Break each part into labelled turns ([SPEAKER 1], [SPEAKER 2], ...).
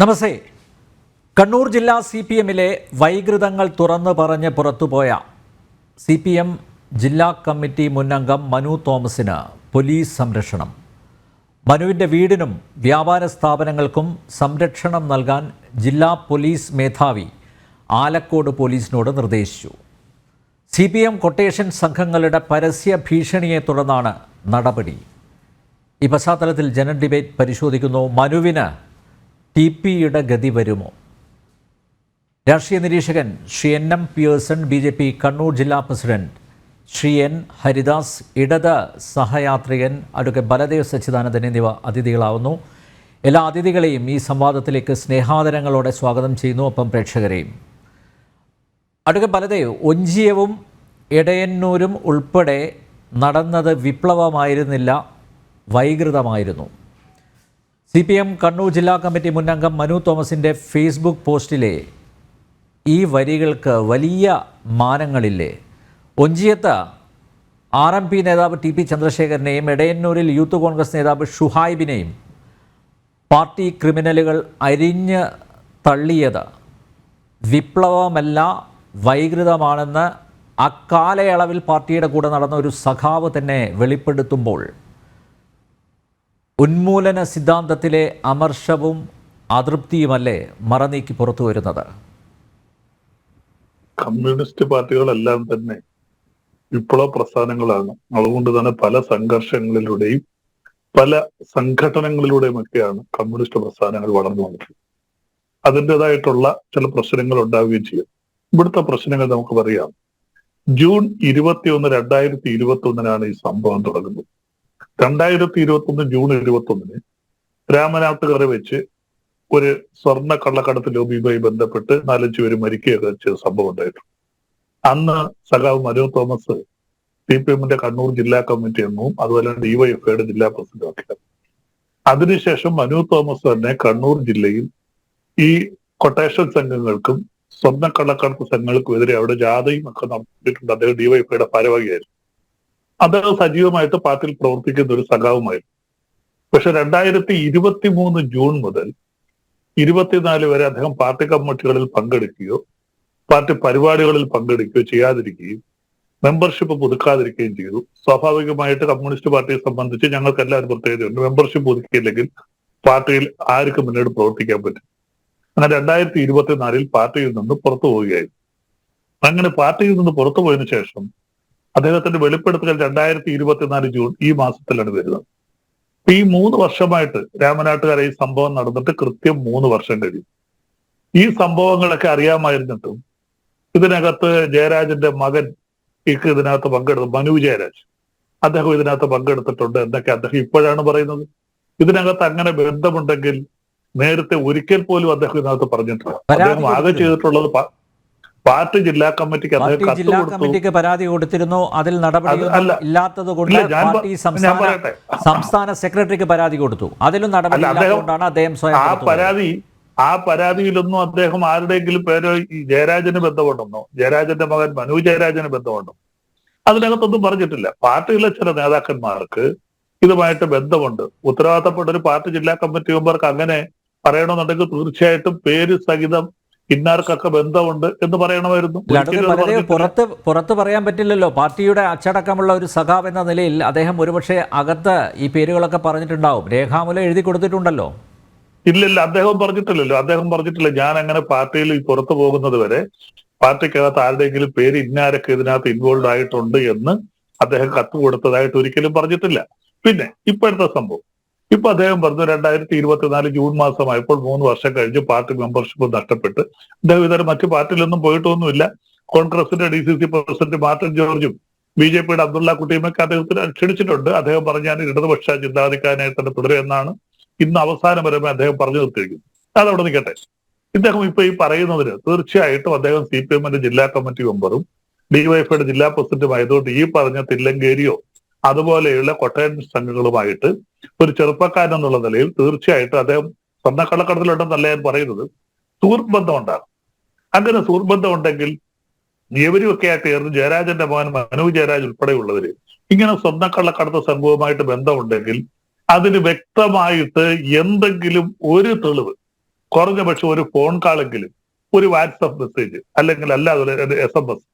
[SPEAKER 1] നമസ്തേ. കണ്ണൂർ ജില്ലാ C P എമ്മിലെ വൈകൃതങ്ങൾ തുറന്നു പറഞ്ഞ് പുറത്തുപോയ സി പി എം ജില്ലാ കമ്മിറ്റി മുന്നംഗം മനു തോമസിന് പോലീസ് സംരക്ഷണം. മനുവിന്റെ വീടിനും വ്യാപാര സ്ഥാപനങ്ങൾക്കും സംരക്ഷണം നൽകാൻ ജില്ലാ പോലീസ് മേധാവി ആലക്കോട് പോലീസിനോട് നിർദ്ദേശിച്ചു. സി പി എം കൊട്ടേഷൻ സംഘങ്ങളുടെ പരസ്യ ഭീഷണിയെ തുടർന്നാണ് നടപടി. ഈ പശ്ചാത്തലത്തിൽ ജനറൽ ഡിബേറ്റ് പരിശോധിക്കുന്നു. മനുവിന് ടി പിയുടെ ഗതി വരുമോ? രാഷ്ട്രീയ നിരീക്ഷകൻ Shri N M Pearson B J P Kannur ജില്ലാ പ്രസിഡന്റ് ശ്രീ എൻ ഹരിദാസ് ഇടത് സഹയാത്രികൻ അഡ്വക്കേറ്റ് ബലദേവ് സച്ചിദാനന്ദൻ എന്നിവ അതിഥികളാവുന്നു. എല്ലാ അതിഥികളെയും ഈ സംവാദത്തിലേക്ക് സ്നേഹാദരങ്ങളോടെ സ്വാഗതം ചെയ്യുന്നു. ഒപ്പം പ്രേക്ഷകരെയും അഡ്വക്കേറ്റ് ബലദേവ് ഒഞ്ചിയവും ഇടയന്നൂരും ഉൾപ്പെടെ നടന്നത് വിപ്ലവമായിരുന്നില്ല വൈകൃതമായിരുന്നു. സി പി എം കണ്ണൂർ ജില്ലാ കമ്മിറ്റി മുന്നംഗം മനു തോമസിന്റെ ഫേസ്ബുക്ക് പോസ്റ്റിലെ ഈ വരികൾക്ക് വലിയ മാനങ്ങളില്ലേ? ഒഞ്ചിയത്ത് ആർ എം പി നേതാവ് ടി പി ചന്ദ്രശേഖരനെയും ഇടയന്നൂരിൽ യൂത്ത് കോൺഗ്രസ് നേതാവ് ഷുഹായിബിനെയും പാർട്ടി ക്രിമിനലുകൾ അരിഞ്ഞ് തള്ളിയത് വിപ്ലവമല്ല വൈകൃതമാണെന്ന് അക്കാലയളവിൽ പാർട്ടിയുടെ കൂടെ നടന്ന ഒരു സഖാവ് തന്നെ വെളിപ്പെടുത്തുമ്പോൾ ഉന്മൂലന സിദ്ധാന്തത്തിലെ അമർഷവും അതൃപ്തിയുമല്ലേ മറനീക്കി പുറത്തു വരുന്നത്?
[SPEAKER 2] കമ്മ്യൂണിസ്റ്റ് പാർട്ടികളെല്ലാം തന്നെ വിപ്ലവ പ്രസ്ഥാനങ്ങളാണ്. അതുകൊണ്ട് തന്നെ പല സംഘർഷങ്ങളിലൂടെയും പല സംഘടനകളിലൂടെയും ഒക്കെയാണ് കമ്മ്യൂണിസ്റ്റ് പ്രസ്ഥാനങ്ങൾ വളർന്നു വന്നത് അതിന്റെതായിട്ടുള്ള ചില പ്രശ്നങ്ങൾ ഉണ്ടാവുകയും ചെയ്യും. ഇവിടുത്തെ പ്രശ്നങ്ങൾ നമുക്ക് പറയാം. ജൂൺ ഇരുപത്തിയൊന്ന് രണ്ടായിരത്തി ഇരുപത്തി ഒന്നിനാണ് ഈ സംഭവം തുടങ്ങുന്നത്. രണ്ടായിരത്തി ഇരുപത്തി ഒന്ന് ജൂൺ ഇരുപത്തി ഒന്നിന് രാമനാട്ടുകര വെച്ച് ഒരു സ്വർണ കള്ളക്കടത്ത് ലോബിയുമായി ബന്ധപ്പെട്ട് നാലഞ്ച് പേര് മരിക്കുകയൊക്കെ ചെയ്ത സംഭവം ഉണ്ടായിട്ടുണ്ട്. അന്ന് സഖാവ് മനു തോമസ് സി പി എമ്മിന്റെ കണ്ണൂർ ജില്ലാ കമ്മിറ്റി അംഗവും അതുപോലെ ഡിവൈഎഫ്ഐയുടെ ജില്ലാ പ്രസിഡന്റും ഒക്കെ അതിനുശേഷം മനു തോമസ് തന്നെ കണ്ണൂർ ജില്ലയിൽ ഈ കൊട്ടേഷൻ സംഘങ്ങൾക്കും സ്വർണ കള്ളക്കടത്ത് സംഘങ്ങൾക്കും എതിരെ അവിടെ ജാഥയും ഒക്കെ നടത്തിയിട്ടുണ്ട്. അദ്ദേഹം ഡിവൈഎഫ്ഐയുടെ ഭാരവാഹിയായിരുന്നു. അദ്ദേഹം സജീവമായിട്ട് പാർട്ടിയിൽ പ്രവർത്തിക്കുന്ന ഒരു സഖാവുമായിരുന്നു. പക്ഷെ രണ്ടായിരത്തി ഇരുപത്തി മൂന്ന് ജൂൺ മുതൽ ഇരുപത്തിനാല് വരെ അദ്ദേഹം പാർട്ടി കമ്മിറ്റികളിൽ പങ്കെടുക്കുകയോ പാർട്ടി പരിപാടികളിൽ പങ്കെടുക്കുകയോ ചെയ്യാതിരിക്കുകയും മെമ്പർഷിപ്പ് പുതുക്കാതിരിക്കുകയും ചെയ്തു. സ്വാഭാവികമായിട്ട് കമ്മ്യൂണിസ്റ്റ് പാർട്ടിയെ സംബന്ധിച്ച് ഞങ്ങൾക്ക് എല്ലാവരും പ്രത്യേകതയുണ്ട്. മെമ്പർഷിപ്പ് പുതുക്കിയില്ലെങ്കിൽ പാർട്ടിയിൽ ആർക്ക് മുന്നോട്ട് പ്രവർത്തിക്കാൻ പറ്റും അങ്ങനെ രണ്ടായിരത്തി ഇരുപത്തിനാലിൽ പാർട്ടിയിൽ നിന്ന് പുറത്തു പോവുകയായിരുന്നു. അങ്ങനെ പാർട്ടിയിൽ നിന്ന് പുറത്തു പോയതിനു ശേഷം അദ്ദേഹത്തിന്റെ വെളിപ്പെടുത്തൽ രണ്ടായിരത്തി ഇരുപത്തിനാല് ജൂൺ ഈ മാസത്തിലാണ് വരുന്നത്. അപ്പൊ ഈ മൂന്ന് വർഷമായിട്ട് രാമനാട്ടുകാരെ ഈ സംഭവം നടന്നിട്ട് കൃത്യം മൂന്ന് വർഷം കഴിയും ഈ സംഭവങ്ങളൊക്കെ അറിയാമായിരുന്നിട്ടും ഇതിനകത്ത് ജയരാജന്റെ മകൻ ഇക്ക് ഇതിനകത്ത് പങ്കെടുത്തു മനു ജയരാജ്. അദ്ദേഹം ഇതിനകത്ത് പങ്കെടുത്തിട്ടുണ്ട് എന്നൊക്കെ അദ്ദേഹം ഇപ്പോഴാണ് പറയുന്നത്. ഇതിനകത്ത് അങ്ങനെ ബന്ധമുണ്ടെങ്കിൽ നേരത്തെ ഒരിക്കൽ പോലും അദ്ദേഹം ഇതിനകത്ത് പറഞ്ഞിട്ടില്ല. അദ്ദേഹം ആകെ ചെയ്തിട്ടുള്ളത് പാർട്ടി ജില്ലാ കമ്മിറ്റിക്ക്
[SPEAKER 1] പാർട്ടി ജില്ലാ കമ്മിറ്റിക്ക് പരാതി കൊടുത്തിരുന്നു. അതിൽ
[SPEAKER 2] നടപടി.
[SPEAKER 1] ഇല്ലാത്തത് കൊണ്ട് പാർട്ടി സംസ്ഥാന സംസ്ഥാന സെക്രട്ടറിക്ക് പരാതി കൊടുത്തു. അതിലും നടപടി ഇല്ലാത്തതുകൊണ്ടാണ് അദ്ദേഹം സ്വയം
[SPEAKER 2] ആ പരാതി ആ പരാതിയിലൊന്നും അദ്ദേഹം ആരുടെയെങ്കിലും പേരോ ഈ ജയരാജന് ബന്ധമുണ്ടെന്നോ ജയരാജന്റെ മകൻ മനു ജയരാജന് ബന്ധമുണ്ടോ? അതിനകത്തൊന്നും പറഞ്ഞിട്ടില്ല. പാർട്ടിയിലെ ചില നേതാക്കന്മാർക്ക് ഇതുമായിട്ട് ബന്ധമുണ്ട്. ഉത്തരവാദിത്തപ്പെട്ട ഒരു പാർട്ടി ജില്ലാ കമ്മിറ്റി മെമ്പർക്ക് അങ്ങനെ പറയണമെന്നുണ്ടെങ്കിൽ തീർച്ചയായിട്ടും പേര് സഹിതം ഇന്നാർക്കൊക്കെ ബന്ധമുണ്ട് എന്ന് പറയണമായിരുന്നു.
[SPEAKER 1] പുറത്ത് പുറത്ത് പറയാൻ പറ്റില്ലല്ലോ. പാർട്ടിയുടെ അച്ചടക്കമുള്ള ഒരു സഖാവ് എന്ന നിലയിൽ അദ്ദേഹം ഒരുപക്ഷെ അകത്ത് ഈ പേരുകളൊക്കെ പറഞ്ഞിട്ടുണ്ടാവും. രേഖാമൂലം എഴുതി കൊടുത്തിട്ടുണ്ടല്ലോ.
[SPEAKER 2] ഇല്ലില്ല അദ്ദേഹം പറഞ്ഞിട്ടില്ലല്ലോ. അദ്ദേഹം പറഞ്ഞിട്ടില്ല. ഞാൻ അങ്ങനെ പാർട്ടിയിൽ ഈ പുറത്തു പോകുന്നത് വരെ പാർട്ടിക്കകത്ത് ആരുടെയെങ്കിലും പേര് ഇന്നാരൊക്കെ ഇതിനകത്ത് ഇൻവോൾവ് ആയിട്ടുണ്ട് എന്ന് അദ്ദേഹം കത്ത് കൊടുത്തതായിട്ട് ഒരിക്കലും പറഞ്ഞിട്ടില്ല. പിന്നെ ഇപ്പോഴത്തെ സംഭവം. ഇപ്പൊ അദ്ദേഹം പറഞ്ഞു രണ്ടായിരത്തി ഇരുപത്തിനാല് ജൂൺ മാസമായപ്പോൾ മൂന്ന് വർഷം കഴിഞ്ഞ് പാർട്ടി മെമ്പർഷിപ്പ് നഷ്ടപ്പെട്ട്. അദ്ദേഹം ഇതുവരെ മറ്റു പാർട്ടിയിലൊന്നും പോയിട്ടൊന്നുമില്ല. കോൺഗ്രസിന്റെ D C C president Martin ജോർജും ബി ജെ പിയുടെ അബ്ദുള്ള കുട്ടിയുമൊക്കെ അദ്ദേഹത്തിന് ക്ഷണിച്ചിട്ടുണ്ട്. അദ്ദേഹം പറഞ്ഞ ഞാൻ ഇടതുപക്ഷ ചിന്താധിക്കാരനായി തന്നെ തുടരുമെന്നാണ് ഇന്ന് അവസാനപരമായി അദ്ദേഹം പറഞ്ഞു നിർത്തിയിരിക്കുന്നു അതവിടെ നിൽക്കട്ടെ. ഇദ്ദേഹം ഇപ്പൊ ഈ പറയുന്നതിന് തീർച്ചയായിട്ടും അദ്ദേഹം സി പി എമ്മിന്റെ ജില്ലാ കമ്മിറ്റി മെമ്പറും ഡിവൈഎഫ്ഐയുടെ ജില്ലാ പ്രസിഡന്റും ആയതുകൊണ്ട് ഈ പറഞ്ഞ തില്ലങ്കേരിയോ അതുപോലെയുള്ള കൊട്ടയൻ സംഘങ്ങളുമായിട്ട് ഒരു ചെറുപ്പക്കാരൻ എന്നുള്ള നിലയിൽ തീർച്ചയായിട്ടും അദ്ദേഹം സ്വർണക്കള്ളക്കടത്തിലുണ്ടെന്നല്ല ഞാൻ പറയുന്നത് സുഹൃത്ത് ബന്ധം ഉണ്ടാകും അങ്ങനെ സുഹൃത്ത് ബന്ധം ഉണ്ടെങ്കിൽ ഇവരുമൊക്കെ ആയിട്ട് ചേർന്ന് ജയരാജന്റെ മോൻ മനു ജയരാജ് ഉൾപ്പെടെയുള്ളവര് ഇങ്ങനെ സ്വർണക്കള്ളക്കടത്ത് സംഭവമായിട്ട് ബന്ധമുണ്ടെങ്കിൽ അതിന് വ്യക്തമായിട്ട് എന്തെങ്കിലും ഒരു തെളിവ് കുറഞ്ഞ പക്ഷെ ഒരു ഫോൺ കാളെങ്കിലും ഒരു വാട്സപ്പ് മെസ്സേജ് അല്ലെങ്കിൽ അല്ലാതെ എസ് എം എസ്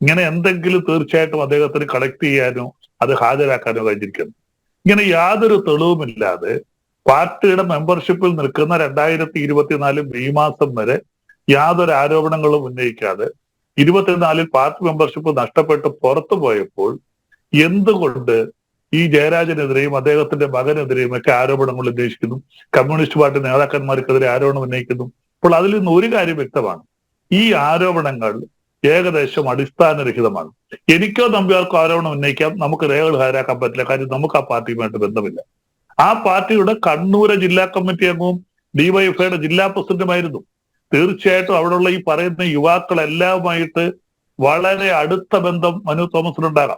[SPEAKER 2] ഇങ്ങനെ എന്തെങ്കിലും തീർച്ചയായിട്ടും അദ്ദേഹത്തിന് കളക്ട് ചെയ്യാനോ അത് ഹാജരാക്കാനോ കഴിഞ്ഞിരിക്കുന്നു. ഇങ്ങനെ യാതൊരു തെളിവുമില്ലാതെ പാർട്ടിയുടെ മെമ്പർഷിപ്പിൽ നിൽക്കുന്ന രണ്ടായിരത്തി ഇരുപത്തിനാല് മെയ് മാസം വരെ യാതൊരു ആരോപണങ്ങളും ഉന്നയിക്കാതെ ഇരുപത്തിനാലിൽ പാർട്ടി മെമ്പർഷിപ്പ് നഷ്ടപ്പെട്ട് പുറത്തു പോയപ്പോൾ എന്തുകൊണ്ട് ഈ ജയരാജനെതിരെയും അദ്ദേഹത്തിന്റെ മകനെതിരെയും ഒക്കെ ആരോപണങ്ങൾ ഉന്നയിക്കുന്നു കമ്മ്യൂണിസ്റ്റ് പാർട്ടി നേതാക്കന്മാർക്കെതിരെ ആരോപണം ഉന്നയിക്കുന്നു. അപ്പോൾ അതിൽ നിന്ന് ഒരു കാര്യം വ്യക്തമാണ്. ഈ ആരോപണങ്ങൾ ഏകദേശം അടിസ്ഥാനരഹിതമാണ്. എനിക്കോ നമ്പ്യാർക്കോ ആരോപണം ഉന്നയിക്കാം. നമുക്ക് രേഖകൾ ഹാജരാക്കാൻ പറ്റില്ല. കാര്യം നമുക്ക് ആ പാർട്ടിയുമായിട്ട് ബന്ധമില്ല. ആ പാർട്ടിയുടെ കണ്ണൂര് ജില്ലാ കമ്മിറ്റി അംഗവും ഡിവൈഎഫ്ഐയുടെ ജില്ലാ പ്രസിഡന്റുമായിരുന്നു. തീർച്ചയായിട്ടും അവിടെയുള്ള ഈ പറയുന്ന യുവാക്കളെല്ലാമായിട്ട് വളരെ അടുത്ത ബന്ധം മനു തോമസിനുണ്ടാകാം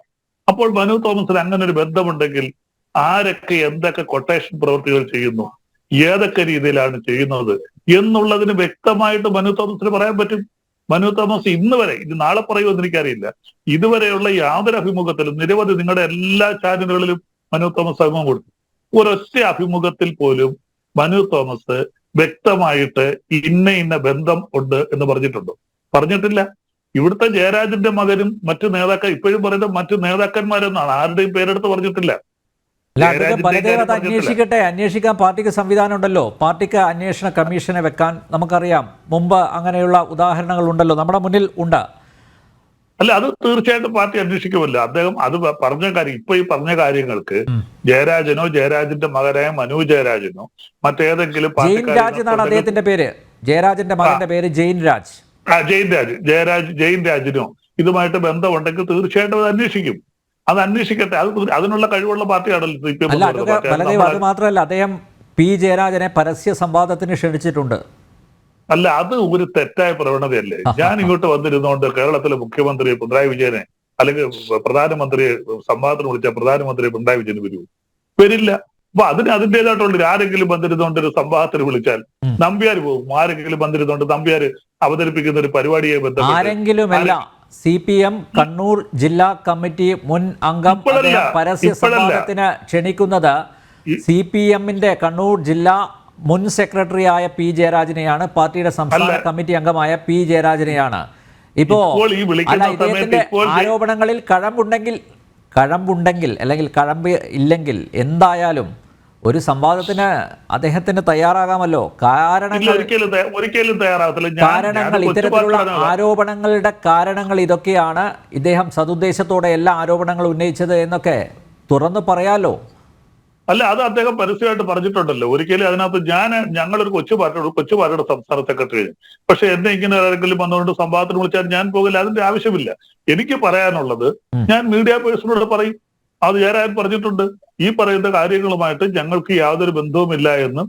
[SPEAKER 2] അപ്പോൾ മനു തോമസിന് അങ്ങനെ ഒരു ബന്ധമുണ്ടെങ്കിൽ ആരൊക്കെ എന്തൊക്കെ കൊട്ടേഷൻ പ്രവൃത്തികൾ ചെയ്യുന്നു ഏതൊക്കെ രീതിയിലാണ് ചെയ്യുന്നത് എന്നുള്ളതിന് വ്യക്തമായിട്ട് മനു തോമസിന് പറയാൻ പറ്റും. മനു തോമസ് ഇന്ന് വരെ ഇത് നാളെ പറയുമെന്ന് എനിക്കറിയില്ല. ഇതുവരെയുള്ള യാതൊരു അഭിമുഖത്തിലും നിരവധി നിങ്ങളുടെ എല്ലാ ചാനലുകളിലും മനു തോമസ് അഭിമുഖം കൊടുത്തു. ഒരൊറ്റ അഭിമുഖത്തിൽ പോലും മനു തോമസ് വ്യക്തമായിട്ട് ഇന്ന ഇന്ന ബന്ധം ഉണ്ട് എന്ന് പറഞ്ഞിട്ടുണ്ടോ. പറഞ്ഞിട്ടില്ല. ഇവിടുത്തെ ജയരാജന്റെ മകനും മറ്റു നേതാക്കൾ ഇപ്പോഴും പറയുന്ന മറ്റു നേതാക്കന്മാരെന്നാണ്. ആരുടെയും പേരെടുത്ത് പറഞ്ഞിട്ടില്ല.
[SPEAKER 1] അല്ല. അന്വേഷിക്കട്ടെ അന്വേഷിക്കാൻ പാർട്ടിക്ക് സംവിധാനം ഉണ്ടല്ലോ. പാർട്ടിക്ക് അന്വേഷണ കമ്മീഷനെ വെക്കാൻ നമുക്കറിയാം. മുമ്പ് അങ്ങനെയുള്ള ഉദാഹരണങ്ങൾ ഉണ്ടല്ലോ നമ്മുടെ മുന്നിൽ ഉണ്ട്.
[SPEAKER 2] അല്ല അത് തീർച്ചയായിട്ടും പാർട്ടി അന്വേഷിക്കുമല്ലോ. അദ്ദേഹം അത് പറഞ്ഞ കാര്യം ഇപ്പൊ ഈ പറഞ്ഞ കാര്യങ്ങൾക്ക് ജയരാജനോ ജയരാജന്റെ മകനായ മനു ജയരാജനോ മറ്റേതെങ്കിലും
[SPEAKER 1] ജെയിൻ
[SPEAKER 2] പാർട്ടിക്കാരനോ
[SPEAKER 1] രാജ് എന്നാണ് അദ്ദേഹത്തിന്റെ പേര്. ജയരാജന്റെ മകന്റെ പേര് ജയിൻ രാജ്.
[SPEAKER 2] ആ ജയിൻ രാജ് ജയരാജ് ജയിൻ രാജിനോ ഇതുമായിട്ട് ബന്ധമുണ്ടെങ്കിൽ തീർച്ചയായിട്ടും അത് അന്വേഷിക്കും. അത് അന്വേഷിക്കട്ടെ. അത് അതിനുള്ള കഴിവുള്ള പാർട്ടിയാണല്ലോ സി പി എം
[SPEAKER 1] അത് മാത്രമല്ല അദ്ദേഹം പി ജയരാജനെ പരസ്യ സംവാദത്തിന് ക്ഷണിച്ചിട്ടുണ്ട്.
[SPEAKER 2] അല്ല അത് ഒരു തെറ്റായ പ്രവണതയല്ലേ. ഞാൻ ഇങ്ങോട്ട് വന്നിരുന്നുകൊണ്ട് കേരളത്തിലെ മുഖ്യമന്ത്രി പിണറായി വിജയനെ അല്ലെങ്കിൽ പ്രധാനമന്ത്രിയെ സംവാദത്തിന് വിളിച്ച പ്രധാനമന്ത്രി പിണറായി വിജയന് വരൂ. വരില്ല. അപ്പൊ അതിന് അതിന്റെതായിട്ടുള്ള ആരെങ്കിലും വന്നിരുന്നുകൊണ്ട് ഒരു സംവാദത്തിന് വിളിച്ചാൽ. നമ്പ്യാർ പോകും. ആരെങ്കിലും വന്നിരുന്നുകൊണ്ട് നമ്പ്യാർ അവതരിപ്പിക്കുന്ന ഒരു പരിപാടിയെ ബന്ധപ്പെട്ട്
[SPEAKER 1] ആരെങ്കിലുമല്ല സി പി എം കണ്ണൂർ ജില്ലാ കമ്മിറ്റി മുൻ അംഗം പരസ്യ
[SPEAKER 2] സമ്മേളനത്തിന്
[SPEAKER 1] സംവാദത്തിന് ക്ഷണിക്കുന്നത് സി പി എമ്മിന്റെ കണ്ണൂർ ജില്ലാ മുൻ സെക്രട്ടറിയായ പി ജയരാജനെയാണ്. പാർട്ടിയുടെ സംസ്ഥാന കമ്മിറ്റി അംഗമായ പി ജയരാജനെയാണ്. ഇപ്പോ അല്ല ഇദ്ദേഹത്തിന്റെ ആരോപണങ്ങളിൽ കഴമ്പുണ്ടെങ്കിൽ കഴമ്പുണ്ടെങ്കിൽ അല്ലെങ്കിൽ കഴമ്പ് ഇല്ലെങ്കിൽ എന്തായാലും ഒരു സംവാദത്തിന് അദ്ദേഹത്തിന് തയ്യാറാകാമല്ലോ. കാരണങ്ങൾ
[SPEAKER 2] ഒരിക്കലും തയ്യ- ഒരിക്കലും തയ്യാറാവത്തില്ല. ഞാൻ- ഞാൻ
[SPEAKER 1] കാരണങ്ങൾ ഇത്തരത്തിലുള്ള ആരോപണങ്ങളുടെ കാരണങ്ങൾ ഇതൊക്കെയാണ് ഇദ്ദേഹം സതുദ്ദേശത്തോടെ എല്ലാ ആരോപണങ്ങളും ഉന്നയിച്ചത് എന്നൊക്കെ തുറന്നു പറയാലോ?
[SPEAKER 2] അല്ല അത് അദ്ദേഹം പരസ്യമായിട്ട് പറഞ്ഞിട്ടുണ്ടല്ലോ. ഒരിക്കലും അതിനകത്ത് ഞാൻ ഞങ്ങളൊരു കൊച്ചു പാർട്ടിയോട് കൊച്ചു പാർട്ടിയുടെ സംസ്ഥാന സെക്രട്ടറി പക്ഷെ എന്നെ ഇങ്ങനെ ആരെങ്കിലും വന്നുകൊണ്ട് സംവാദത്തിന് വിളിച്ചാൽ ഞാൻ പോകില്ല. അതിന്റെ ആവശ്യമില്ല. എനിക്ക് പറയാനുള്ളത് ഞാൻ മീഡിയ പേഴ്സണോട് പറയും. അത് ജയരാജൻ പറഞ്ഞിട്ടുണ്ട്. ഈ പറയുന്ന കാര്യങ്ങളുമായിട്ട് ഞങ്ങൾക്ക് യാതൊരു ബന്ധവുമില്ല എന്ന്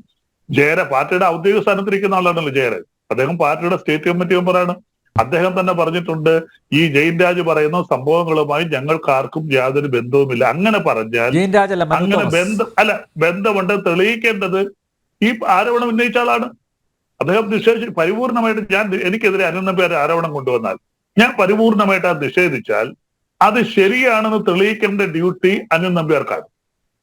[SPEAKER 2] ജയര പാർട്ടിയുടെ ഔദ്യോഗിക സ്ഥാനത്തിരിക്കുന്ന ആളാണല്ലോ ജയര. അദ്ദേഹം പാർട്ടിയുടെ സ്റ്റേറ്റ് കമ്മിറ്റി മെമ്പറാണ്. അദ്ദേഹം തന്നെ പറഞ്ഞിട്ടുണ്ട് ഈ ജയിൻ രാജ് പറയുന്ന സംഭവങ്ങളുമായി ഞങ്ങൾക്ക് ആർക്കും യാതൊരു ബന്ധവുമില്ല. അങ്ങനെ പറഞ്ഞാൽ അങ്ങനെ ബന്ധം അല്ല ബന്ധമുണ്ട്. തെളിയിക്കേണ്ടത് ഈ ആരോപണം ഉന്നയിച്ച ആളാണ്. അദ്ദേഹം നിഷേധിച്ച് പരിപൂർണമായിട്ട് ഞാൻ എനിക്കെതിരെ അനന്തം പേര് ആരോപണം കൊണ്ടുവന്നാൽ ഞാൻ പരിപൂർണമായിട്ട് അത് നിഷേധിച്ചാൽ അത് ശരിയാണെന്ന് തെളിയിക്കേണ്ട ഡ്യൂട്ടി അനിൽ നമ്പ്യാർക്കാണ്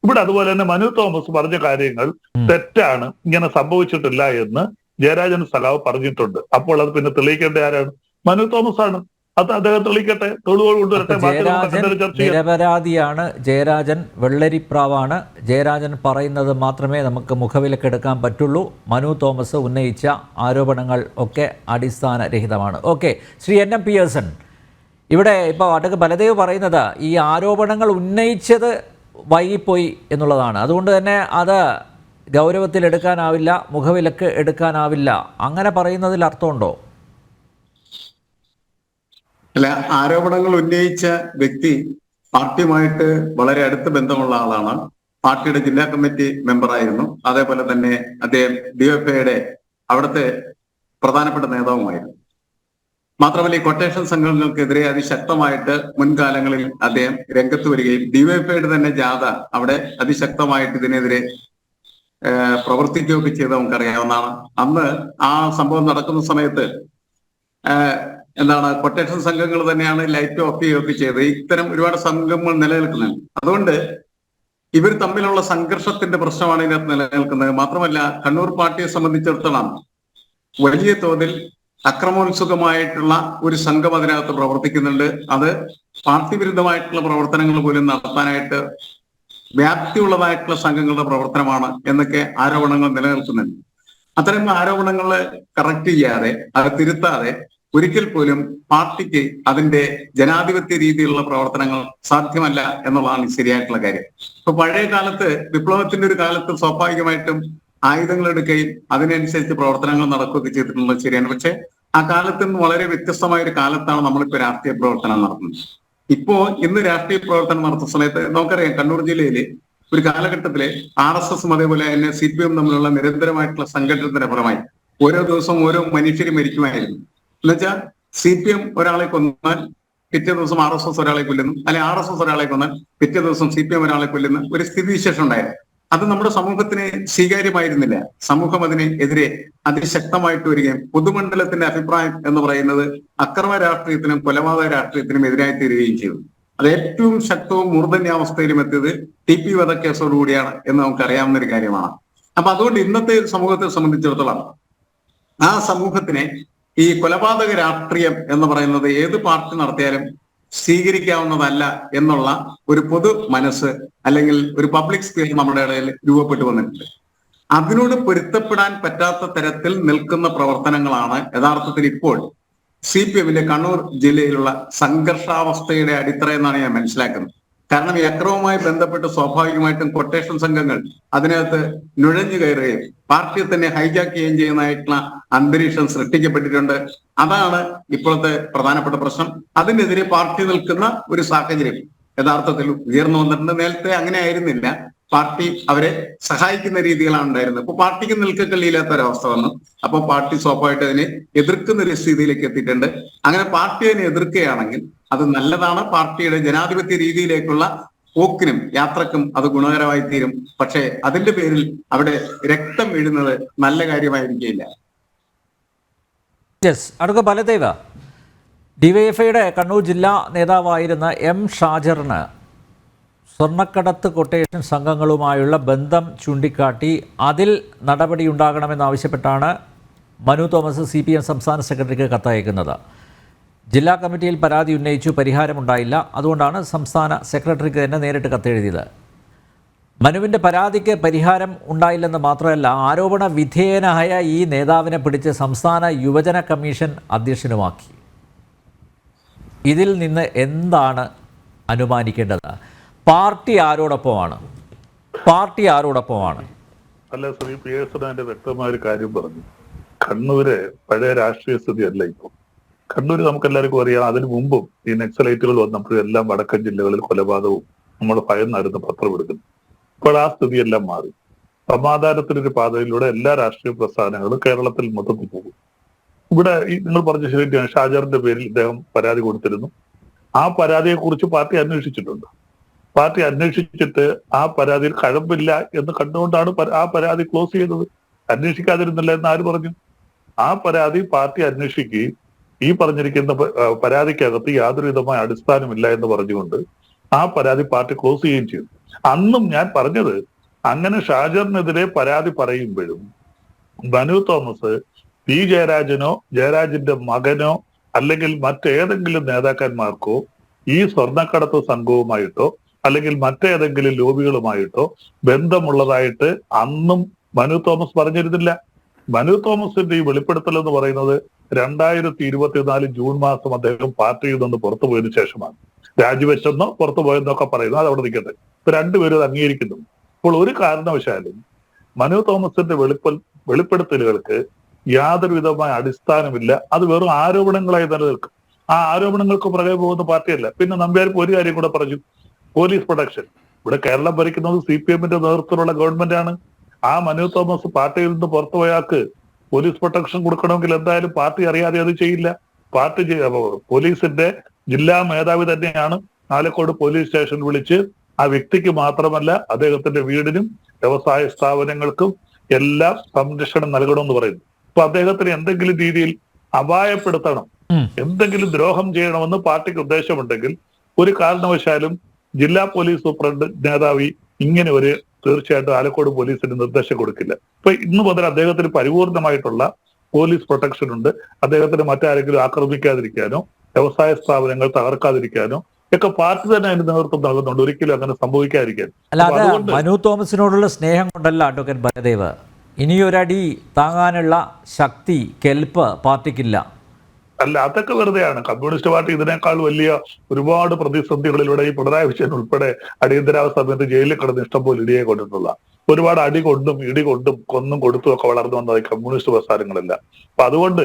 [SPEAKER 2] ഇവിടെ അതുപോലെ തന്നെ മനു തോമസ് പറഞ്ഞ കാര്യങ്ങൾ തെറ്റാണ് ഇങ്ങനെ സംഭവിച്ചിട്ടില്ല എന്ന് ജയരാജൻ സലാവ് പറഞ്ഞിട്ടുണ്ട്. അപ്പോൾ അത് പിന്നെ തെളിയിക്കേണ്ട ആരാണ്? മനു തോമസ് ആണ് അത് അദ്ദേഹം തെളിയിക്കട്ടെ? തെളിവുകൾ കൊണ്ടുവരട്ടെ?
[SPEAKER 1] നിരപരാധിയാണ്. ജയരാജൻ വെള്ളരിപ്രാവാണ്. ജയരാജൻ പറയുന്നത് മാത്രമേ നമുക്ക് മുഖവിലക്കെടുക്കാൻ പറ്റുള്ളൂ. മനു തോമസ് ഉന്നയിച്ച ആരോപണങ്ങൾ ഒക്കെ അടിസ്ഥാനരഹിതമാണ്. Okay Shri N M Pearson ഇവിടെ ഇപ്പോൾ അടുക്ക് ബലദേവ് പറയുന്നത് ഈ ആരോപണങ്ങൾ ഉന്നയിച്ചത് വൈകിപ്പോയി എന്നുള്ളതാണ്. അതുകൊണ്ട് തന്നെ അത് ഗൗരവത്തിൽ എടുക്കാനാവില്ല മുഖവിലക്ക് എടുക്കാനാവില്ല. അങ്ങനെ പറയുന്നതിൽ അർത്ഥമുണ്ടോ?
[SPEAKER 3] അല്ല ആരോപണങ്ങൾ ഉന്നയിച്ച വ്യക്തി പാർട്ടിയുമായിട്ട് വളരെ അടുത്ത ബന്ധമുള്ള ആളാണ്. പാർട്ടിയുടെ ജില്ലാ കമ്മിറ്റി മെമ്പറായിരുന്നു. അതേപോലെ തന്നെ അദ്ദേഹം ഡിഎഫ്ഐയുടെ അവിടുത്തെ പ്രധാനപ്പെട്ട നേതാവുമായിരുന്നു. മാത്രമല്ല ഈ കൊട്ടേഷൻ സംഘടനകൾക്കെതിരെ അതിശക്തമായിട്ട് മുൻകാലങ്ങളിൽ അദ്ദേഹം രംഗത്ത് വരികയും ഡിവൈഫൈയുടെ തന്നെ ജാഥ അവിടെ അതിശക്തമായിട്ട് ഇതിനെതിരെ പ്രവർത്തിക്കുകയൊക്കെ ചെയ്ത് നമുക്കറിയാവുന്നതാണ്. അന്ന് ആ സംഭവം നടക്കുന്ന സമയത്ത് എന്താണ് കൊട്ടേഷൻ സംഘങ്ങൾ തന്നെയാണ് ലൈറ്റ് ഓഫ് ചെയ്യുകയൊക്കെ ചെയ്തത്. ഇത്തരം ഒരുപാട് സംഘങ്ങൾ നിലനിൽക്കുന്നുണ്ട്. അതുകൊണ്ട് ഇവർ തമ്മിലുള്ള സംഘർഷത്തിന്റെ പ്രശ്നമാണ് ഇതിനകത്ത് നിലനിൽക്കുന്നത്. മാത്രമല്ല കണ്ണൂർ പാർട്ടിയെ സംബന്ധിച്ചിടത്തോളം വലിയ തോതിൽ അക്രമോത്സുകമായിട്ടുള്ള ഒരു സംഘം അതിനകത്ത് പ്രവർത്തിക്കുന്നുണ്ട്. അത് പാർട്ടി വിരുദ്ധമായിട്ടുള്ള പ്രവർത്തനങ്ങൾ പോലും നടത്താനായിട്ട് വ്യാപ്തിയുള്ളതായിട്ടുള്ള സംഘങ്ങളുടെ പ്രവർത്തനമാണ് എന്നൊക്കെ ആരോപണങ്ങൾ നിലനിൽക്കുന്നുണ്ട് അത്തരം ആരോപണങ്ങൾ കറക്റ്റ് ചെയ്യാതെ അത് തിരുത്താതെ ഒരിക്കൽ പോലും പാർട്ടിക്ക് അതിന്റെ ജനാധിപത്യ രീതിയിലുള്ള പ്രവർത്തനങ്ങൾ സാധ്യമല്ല എന്നുള്ളതാണ് ശരിയായിട്ടുള്ള കാര്യം. ഇപ്പൊ പഴയ കാലത്ത് വിപ്ലവത്തിന്റെ ഒരു കാലത്ത് സ്വാഭാവികമായിട്ടും ആയുധങ്ങൾ എടുക്കുകയും അതിനനുസരിച്ച് പ്രവർത്തനങ്ങൾ നടക്കുകയൊക്കെ ചെയ്തിട്ടുള്ളത് ശരിയാണ്. പക്ഷെ ആ കാലത്ത് നിന്ന് വളരെ വ്യത്യസ്തമായ ഒരു കാലത്താണ് നമ്മളിപ്പോ രാഷ്ട്രീയ പ്രവർത്തനം നടത്തുന്നത്. ഇപ്പോ ഇന്ന് രാഷ്ട്രീയ പ്രവർത്തനം നടത്തുന്ന സമയത്ത് നമുക്കറിയാം കണ്ണൂർ ജില്ലയിൽ ഒരു കാലഘട്ടത്തിലെ ആർ എസ് എസും അതേപോലെ തന്നെ സി പി എം തമ്മിലുള്ള നിരന്തരമായിട്ടുള്ള സംഘടനത്തിന്റെ ഫലമായി ഓരോ ദിവസവും ഓരോ മനുഷ്യർ മരിക്കുമായിരുന്നു. എന്നുവെച്ചാൽ സി പി എം ഒരാളെ കൊന്നാൽ പിറ്റേ ദിവസം ആർ എസ് എസ് ഒരാളെ കൊല്ലുന്നു. അല്ലെ ആർ എസ് എസ് ഒരാളെ കൊന്നാൽ പിറ്റേ ദിവസം സി പി എം ഒരാളെ കൊല്ലുന്ന ഒരു സ്ഥിതിവിശേഷം ഉണ്ടായിരുന്നു. അത് നമ്മുടെ സമൂഹത്തിന് സ്വീകാര്യമായിരുന്നില്ല. സമൂഹം അതിന് എതിരെ അതിശക്തമായിട്ട് വരികയും പൊതുമണ്ഡലത്തിന്റെ അഭിപ്രായം എന്ന് പറയുന്നത് അക്രമ രാഷ്ട്രീയത്തിനും കൊലപാതക രാഷ്ട്രീയത്തിനും എതിരായി തീരുകയും ചെയ്തു. അത് ഏറ്റവും ശക്തവും മൂർധന്യാവസ്ഥയിലും എത്തിയത് ടി പി വധക്കേസോടുകൂടിയാണ് എന്ന് നമുക്ക് അറിയാവുന്ന ഒരു കാര്യമാണ്. അപ്പൊ അതുകൊണ്ട് ഇന്നത്തെ സമൂഹത്തെ സംബന്ധിച്ചിടത്തോളം ആ സമൂഹത്തിനെ ഈ കൊലപാതക രാഷ്ട്രീയം എന്ന് പറയുന്നത് ഏത് പാർട്ടി നടത്തിയാലും സ്വീകരിക്കാവുന്നതല്ല എന്നുള്ള ഒരു പൊതു മനസ്സ് അല്ലെങ്കിൽ ഒരു പബ്ലിക് സ്പീർ നമ്മുടെ ഇടയിൽ രൂപപ്പെട്ടു വന്നിട്ടുണ്ട്. അതിനോട് പൊരുത്തപ്പെടാൻ പറ്റാത്ത തരത്തിൽ നിൽക്കുന്ന പ്രവർത്തനങ്ങളാണ് യഥാർത്ഥത്തിൽ ഇപ്പോൾ സി പി എമ്മിന്റെ കണ്ണൂർ ജില്ലയിലുള്ള സംഘർഷാവസ്ഥയുടെ അടിത്തറ എന്നാണ് ഞാൻ മനസ്സിലാക്കുന്നത്. കാരണം ഈ അക്രമവുമായി ബന്ധപ്പെട്ട് സ്വാഭാവികമായിട്ടും കൊട്ടേഷൻ സംഘങ്ങൾ അതിനകത്ത് നുഴഞ്ഞു കയറുകയും പാർട്ടിയെ തന്നെ ഹൈജാക്ക് ചെയ്യുകയും ചെയ്യുന്നതായിട്ടുള്ള അന്തരീക്ഷം സൃഷ്ടിക്കപ്പെട്ടിട്ടുണ്ട്. അതാണ് ഇപ്പോഴത്തെ പ്രധാനപ്പെട്ട പ്രശ്നം. അതിനെതിരെ പാർട്ടി നിൽക്കുന്ന ഒരു സാഹചര്യം യഥാർത്ഥത്തിൽ ഉയർന്നു വന്നിട്ടുണ്ട്. നേരത്തെ അങ്ങനെ ആയിരുന്നില്ല. പാർട്ടി അവരെ സഹായിക്കുന്ന രീതികളാണ് ഉണ്ടായിരുന്നത്. അപ്പൊ പാർട്ടിക്ക് നിൽക്കക്കള്ളിയില്ലാത്ത ഒരവസ്ഥ വന്നു. അപ്പൊ പാർട്ടി സ്വാഭാവികമായിട്ട് അതിനെ എതിർക്കുന്ന ഒരു സ്ഥിതിയിലേക്ക് എത്തിയിട്ടുണ്ട്. അങ്ങനെ പാർട്ടി അതിനെ എതിർക്കുകയാണെങ്കിൽ അത് നല്ലതാണ് പാർട്ടിയുടെ ജനാധിപത്യ രീതിയിലേക്കുള്ള പോക്കിനും യാത്രക്കും അത് ഗുണകരമായി തീരും പക്ഷേ അതിന്റെ പേരിൽ അവിടെ രക്തം വീഴുന്നത് നല്ല കാര്യമായിരിക്കില്ല
[SPEAKER 1] യെസ് ബലദേവ ഡിവൈഎഫ്ഐയുടെ കണ്ണൂർ ജില്ലാ നേതാവായിരുന്ന എം ഷാജറിന് സ്വർണക്കടത്ത് കൊട്ടേഷൻ സംഘങ്ങളുമായുള്ള ബന്ധം ചൂണ്ടിക്കാട്ടി അതിൽ നടപടിയുണ്ടാകണമെന്നാവശ്യപ്പെട്ടാണ് Manu Thomas C P M സംസ്ഥാന സെക്രട്ടറിക്ക് കത്തയക്കുന്നത്. ജില്ലാ കമ്മിറ്റിയിൽ പരാതി ഉന്നയിച്ചു പരിഹാരമുണ്ടായില്ല. അതുകൊണ്ടാണ് സംസ്ഥാന സെക്രട്ടറിക്ക് തന്നെ നേരിട്ട് കത്തെഴുതിയത്. മനുവിന്റെ പരാതിക്ക് പരിഹാരം ഉണ്ടായില്ലെന്ന് മാത്രമല്ല ആരോപണ വിധേയനായ ഈ നേതാവിനെ പിടിച്ച് സംസ്ഥാന യുവജന കമ്മീഷൻ അധ്യക്ഷനുമാക്കി. ഇതിൽ നിന്ന് എന്താണ് അനുമാനിക്കേണ്ടത്? പാർട്ടി ആരോടൊപ്പമാണ്. പാർട്ടി ആരോടൊപ്പമാണ്.
[SPEAKER 2] അല്ല ശ്രീ പി എസ് വ്യക്തമായ ഒരു കാര്യം പറഞ്ഞു. കണ്ണൂര് പഴയ രാഷ്ട്രീയ സ്ഥിതി അല്ല ഇപ്പോൾ. കണ്ണൂര് നമുക്ക് എല്ലാവർക്കും അറിയാം. അതിനു മുമ്പും ഈ നക്സലൈറ്റുകൾ വന്നപ്പോഴും എല്ലാം വടക്കൻ ജില്ലകളിൽ കൊലപാതകവും നമ്മൾ ഭയന്നായിരുന്നു പത്രം എടുക്കുന്നത് ഇപ്പോൾ ആ സ്ഥിതിയെല്ലാം മാറി. സമാധാനത്തിനൊരു പാതയിലൂടെ എല്ലാ രാഷ്ട്രീയ പ്രസ്ഥാനങ്ങളും കേരളത്തിൽ മൊത്തത്തിൽ പോകും. ഇവിടെ ഈ നിങ്ങൾ പറഞ്ഞ ശരിയാണ് ഷാജറിന്റെ പേരിൽ ഇദ്ദേഹം പരാതി കൊടുത്തിരുന്നു. ആ പരാതിയെക്കുറിച്ച് പാർട്ടി അന്വേഷിച്ചിട്ടുണ്ട്. പാർട്ടി അന്വേഷിച്ചിട്ട് ആ പരാതിയിൽ കഴമ്പില്ല എന്ന് കണ്ടുകൊണ്ടാണ് ആ പരാതി ക്ലോസ് ചെയ്തത്. അന്വേഷിക്കാതിരുന്നില്ല എന്ന് ആര് പറഞ്ഞു? ആ പരാതി പാർട്ടി അന്വേഷിക്കുകയും ഈ പറഞ്ഞിരിക്കുന്ന പരാതിക്കകത്ത് യാതൊരു വിധമായ അടിസ്ഥാനമില്ല എന്ന് പറഞ്ഞുകൊണ്ട് ആ പരാതി പാർട്ടി ക്ലോസ് ചെയ്യുകയും ചെയ്തു. അന്നും ഞാൻ പറഞ്ഞത് അങ്ങനെ ഷാജറിനെതിരെ പരാതി പറയുമ്പോഴും മനു തോമസ് പി ജയരാജനോ ജയരാജന്റെ മകനോ അല്ലെങ്കിൽ മറ്റേതെങ്കിലും നേതാക്കന്മാർക്കോ ഈ സ്വർണക്കടത്ത് സംഘവുമായിട്ടോ അല്ലെങ്കിൽ മറ്റേതെങ്കിലും ലോബികളുമായിട്ടോ ബന്ധമുള്ളതായിട്ട് അന്നും മനു തോമസ് പറഞ്ഞിരുന്നില്ല. മനു തോമസിന്റെ ഈ വെളിപ്പെടുത്തൽ എന്ന് പറയുന്നത് രണ്ടായിരത്തി ഇരുപത്തിനാല് ജൂൺ മാസം അദ്ദേഹം പാർട്ടിയിൽ നിന്ന് പുറത്തു പോയതിനു ശേഷമാണ്. രാജിവെച്ചെന്നോ പുറത്തു പോയെന്നൊക്കെ പറയുന്നു. അത് അവിടെ നിൽക്കട്ടെ. ഇപ്പൊ രണ്ടുപേരും അത് അംഗീകരിക്കുന്നു. അപ്പോൾ ഒരു കാരണവശാലും മനു തോമസിന്റെ വെളിപ്പ വെളിപ്പെടുത്തലുകൾക്ക് യാതൊരു വിധമായ അടിസ്ഥാനമില്ല. അത് വെറും ആരോപണങ്ങളായി നിലനിൽക്കും ആ ആരോപണങ്ങൾക്ക് പുറകെ പോകുന്ന പാർട്ടിയല്ല. പിന്നെ നമ്പ്യാർക്ക് ഒരു കാര്യം കൂടെ പറഞ്ഞു. Police production. ഇവിടെ കേരളം ഭരിക്കുന്നത് സി പി എമ്മിന്റെ നേതൃത്വത്തിലുള്ള ഗവൺമെന്റ് ആണ് ആ മനു തോമസ് പാർട്ടിയിൽ നിന്ന് പുറത്തുപോയാൾക്ക് പോലീസ് പ്രൊട്ടക്ഷൻ കൊടുക്കണമെങ്കിൽ എന്തായാലും പാർട്ടി അറിയാതെ അത് ചെയ്യില്ല. പാർട്ടി പോലീസിന്റെ ജില്ലാ മേധാവി തന്നെയാണ് ആലക്കോട് പോലീസ് സ്റ്റേഷൻ വിളിച്ച് ആ വ്യക്തിക്ക് മാത്രമല്ല അദ്ദേഹത്തിന്റെ വീടിനും വ്യവസായ സ്ഥാപനങ്ങൾക്കും എല്ലാം സംരക്ഷണം നൽകണമെന്ന് പറയുന്നു. അപ്പൊ അദ്ദേഹത്തിന് എന്തെങ്കിലും രീതിയിൽ അപായപ്പെടുത്തണം എന്തെങ്കിലും ദ്രോഹം ചെയ്യണമെന്ന് പാർട്ടിക്ക് ഉദ്ദേശമുണ്ടെങ്കിൽ ഒരു കാരണവശാലും ജില്ലാ പോലീസ് സൂപ്രണ്ട് മേധാവി ഇങ്ങനെ ഒരു തീർച്ചയായിട്ടും ആലക്കോട് പോലീസിന് നിർദ്ദേശം കൊടുക്കില്ല. ഇപ്പൊ ഇന്ന് മുതൽ അദ്ദേഹത്തിന് പരിപൂർണമായിട്ടുള്ള പോലീസ് പ്രൊട്ടക്ഷൻ ഉണ്ട്. അദ്ദേഹത്തിന് മറ്റാരെങ്കിലും ആക്രമിക്കാതിരിക്കാനോ വ്യവസായ സ്ഥാപനങ്ങൾ തകർക്കാതിരിക്കാനോ ഒക്കെ പാർട്ടി തന്നെ അതിന് നേതൃത്വം നൽകുന്നുണ്ട്. ഒരിക്കലും അങ്ങനെ സംഭവിക്കാതിരിക്കാൻ.
[SPEAKER 1] മനു തോമസിനോടുള്ള സ്നേഹം കൊണ്ടല്ല അഡ്വക്കേറ്റ് ബലദേവ് ഇനിയൊരടി താങ്ങാനുള്ള ശക്തി കെൽപ്പ് പാർട്ടിക്കില്ല.
[SPEAKER 2] അല്ല അതൊക്കെ വെറുതെയാണ്. കമ്മ്യൂണിസ്റ്റ് പാർട്ടി ഇതിനേക്കാൾ വലിയ ഒരുപാട് പ്രതിസന്ധികളിലൂടെ ഈ പിണറായി വിജയൻ ഉൾപ്പെടെ അടിയന്തരാവസ്ഥ സമയത്ത് ജയിലിൽ കിടന്ന് ഇഷ്ടം പോലെ ഇടിയെ കൊണ്ടിട്ടുള്ള ഒരുപാട് അടി കൊണ്ടും ഇടി കൊണ്ടും കൊന്നും കൊടുത്തും ഒക്കെ വളർന്നു വന്നത് കമ്മ്യൂണിസ്റ്റ് പ്രസ്ഥാനങ്ങളല്ല. അപ്പൊ അതുകൊണ്ട്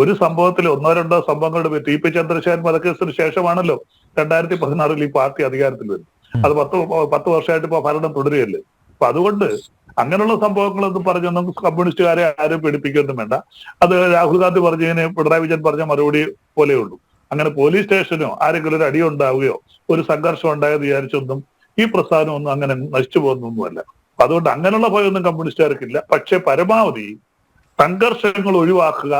[SPEAKER 2] ഒരു സംഭവത്തിൽ ഒന്നോ രണ്ടോ സംഭവങ്ങളുടെ പേര് ടി പി ചന്ദ്രശേഖരൻ വധക്കേസിന് ശേഷമാണല്ലോ രണ്ടായിരത്തി പതിനാറിൽ ഈ പാർട്ടി അധികാരത്തിൽ വരും അത് പത്ത് പത്ത് വർഷമായിട്ട് ഇപ്പൊ ഭരണം തുടരുകയല്ലേ? അപ്പൊ അതുകൊണ്ട് അങ്ങനെയുള്ള സംഭവങ്ങളൊന്നും പറഞ്ഞൊന്നും കമ്മ്യൂണിസ്റ്റുകാരെ ആരും പേടിപ്പിക്കൊന്നും വേണ്ട. അത് രാഹുൽ ഗാന്ധി പറഞ്ഞതിന് പിണറായി വിജയൻ പറഞ്ഞ മറുപടി പോലെയുള്ളൂ അങ്ങനെ പോലീസ് സ്റ്റേഷനോ ആരെങ്കിലും ഒരു അടി ഉണ്ടാവുകയോ ഒരു സംഘർഷം ഉണ്ടായെന്ന് വിചാരിച്ചൊന്നും ഈ പ്രസ്ഥാനം ഒന്നും അങ്ങനെ നശിച്ചു പോകുന്നൊന്നുമല്ല. അതുകൊണ്ട് അങ്ങനെയുള്ള ഭയമൊന്നും കമ്മ്യൂണിസ്റ്റുകാർക്കില്ല. പക്ഷെ പരമാവധി സംഘർഷങ്ങൾ ഒഴിവാക്കുക